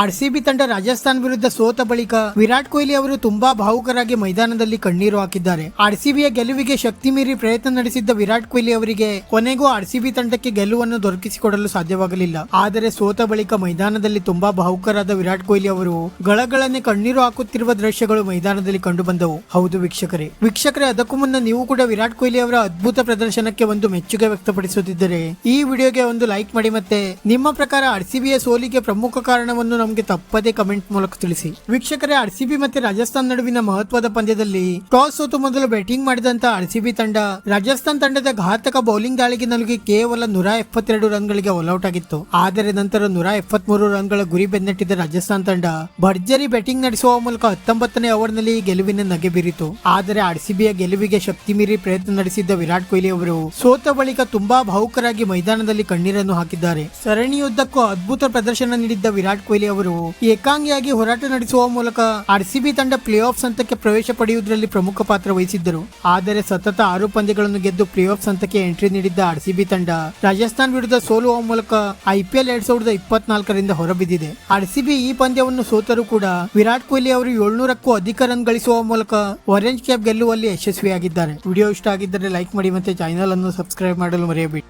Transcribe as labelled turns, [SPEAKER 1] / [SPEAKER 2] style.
[SPEAKER 1] RCB ತಂಡ ರಾಜಸ್ಥಾನ್ ವಿರುದ್ಧ ಸೋತ ಬಳಿಕ ವಿರಾಟ್ ಕೊಹ್ಲಿ ಅವರು ತುಂಬಾ ಭಾವುಕರಾಗಿ ಮೈದಾನದಲ್ಲಿ ಕಣ್ಣೀರು ಹಾಕಿದ್ದಾರೆ. ಆರ್ಸಿಬಿಯ ಗೆಲುವಿಗೆ ಶಕ್ತಿ ಮೀರಿ ಪ್ರಯತ್ನ ನಡೆಸಿದ್ದ ವಿರಾಟ್ ಕೊಹ್ಲಿ ಅವರಿಗೆ ಕೊನೆಗೂ ಆರ್ಸಿಬಿ ತಂಡಕ್ಕೆ ಗೆಲುವನ್ನು ದೊರಕಿಸಿಕೊಡಲು ಸಾಧ್ಯವಾಗಲಿಲ್ಲ. ಆದರೆ ಸೋತ ಬಳಿಕ ಮೈದಾನದಲ್ಲಿ ತುಂಬಾ ಭಾವುಕರಾದ ವಿರಾಟ್ ಕೊಹ್ಲಿ ಅವರು ಗಳಗಳನ್ನೇ ಕಣ್ಣೀರು ಹಾಕುತ್ತಿರುವ ದೃಶ್ಯಗಳು ಮೈದಾನದಲ್ಲಿ ಕಂಡು ಬಂದವು ಹೌದು ವೀಕ್ಷಕರೇ. ವೀಕ್ಷಕರೇ, ಅದಕ್ಕೂ ಮುನ್ನ ನೀವು ಕೂಡ ವಿರಾಟ್ ಕೊಹ್ಲಿ ಅವರ ಅದ್ಭುತ ಪ್ರದರ್ಶನಕ್ಕೆ ಒಂದು ಮೆಚ್ಚುಗೆ ವ್ಯಕ್ತಪಡಿಸುತ್ತಿದ್ದರೆ ಈ ವಿಡಿಯೋಗೆ ಒಂದು ಲೈಕ್ ಮಾಡಿ ಮತ್ತೆ ನಿಮ್ಮ ಪ್ರಕಾರ ಆರ್ಸಿಬಿಯ ಸೋಲಿಗೆ ಪ್ರಮುಖ ಕಾರಣವನ್ನು ನಮಗೆ ತಪ್ಪದೇ ಕಮೆಂಟ್ ಮೂಲಕ ತಿಳಿಸಿ. ವೀಕ್ಷಕರೇ ಆರ್ಸಿಬಿ ಮತ್ತೆ ರಾಜಸ್ಥಾನ್ ನಡುವಿನ ಮಹತ್ವದ ಪಂದ್ಯದಲ್ಲಿ ಟಾಸ್ ಸೋತು ಮೊದಲು ಬ್ಯಾಟಿಂಗ್ ಮಾಡಿದಂತ ಆರ್ಸಿಬಿ ತಂಡ, ರಾಜಸ್ಥಾನ್ ತಂಡದ ಘಾತಕ ಬೌಲಿಂಗ್ ದಾಳಿಗೆ ನಲುಗಿ ಕೇವಲ ನೂರ ಎಪ್ಪತ್ತೆರಡು ರನ್ಗಳಿಗೆ ಔಟ್ ಆಗಿತ್ತು. ಆದರೆ ನಂತರ ನೂರ ಎಪ್ಪತ್ಮೂರು ರನ್ಗಳ ಗುರಿ ಬೆನ್ನಟ್ಟಿದ ರಾಜಸ್ಥಾನ್ ತಂಡ ಭರ್ಜರಿ ಬ್ಯಾಟಿಂಗ್ ನಡೆಸುವ ಮೂಲಕ ಹತ್ತೊಂಬತ್ತನೇ ಓವರ್ನಲ್ಲಿ ಗೆಲುವಿನ ನಗೆ ಬೀರಿತು. ಆದರೆ ಆರ್ಸಿಬಿಯ ಗೆಲುವಿಗೆ ಶಕ್ತಿ ಮೀರಿ ಪ್ರಯತ್ನ ನಡೆಸಿದ್ದ ವಿರಾಟ್ ಕೊಹ್ಲಿ ಅವರು ಸೋತ ಬಳಿಕ ತುಂಬಾ ಭಾವುಕರಾಗಿ ಮೈದಾನದಲ್ಲಿ ಕಣ್ಣೀರನ್ನು ಹಾಕಿದ್ದಾರೆ. ಸರಣಿಯುದ್ದಕ್ಕೂ ಅದ್ಭುತ ಪ್ರದರ್ಶನ ನೀಡಿದ್ದ ವಿರಾಟ್ ಕೊಹ್ಲಿ ಅವರು ಏಕಾಂಗಿಯಾಗಿ ಹೋರಾಟ ನಡೆಸುವ ಮೂಲಕ ಆರ್ಸಿಬಿ ತಂಡ ಪ್ಲೇ ಆಫ್ ಹಂತಕ್ಕೆ ಪ್ರವೇಶ ಪಡೆಯುವುದರಲ್ಲಿ ಪ್ರಮುಖ ಪಾತ್ರ ವಹಿಸಿದ್ದರು. ಆದರೆ ಸತತ ಆರು ಪಂದ್ಯಗಳನ್ನು ಗೆದ್ದು ಪ್ಲೇ ಆಫ್ ಹಂತಕ್ಕೆ ಎಂಟ್ರಿ ನೀಡಿದ್ದ ಆರ್ಸಿಬಿ ತಂಡ ರಾಜಸ್ಥಾನ್ ವಿರುದ್ಧ ಸೋಲುವ ಮೂಲಕ ಐಪಿಎಲ್ ಎರಡ್ ಸಾವಿರದ ಇಪ್ಪತ್ನಾಲ್ಕರಿಂದ ಹೊರಬಿದ್ದಿದೆ. ಆರ್ಸಿಬಿ ಈ ಪಂದ್ಯವನ್ನು ಸೋತರೂ ಕೂಡ ವಿರಾಟ್ ಕೊಹ್ಲಿ ಅವರು ಏಳ್ನೂರಕ್ಕೂ ಅಧಿಕ ರನ್ ಗಳಿಸುವ ಮೂಲಕ ಆರೆಂಜ್ ಕ್ಯಾಪ್ ಗೆಲ್ಲುವಲ್ಲಿ ಯಶಸ್ವಿಯಾಗಿದ್ದಾರೆ. ವಿಡಿಯೋ ಇಷ್ಟ ಆಗಿದ್ದರೆ ಲೈಕ್ ಮಾಡಿ ಮತ್ತೆ ಚಾನೆಲ್ ಅನ್ನು ಸಬ್ಸ್ಕ್ರೈಬ್ ಮಾಡಲು ಮರೆಯಬೇಡಿ.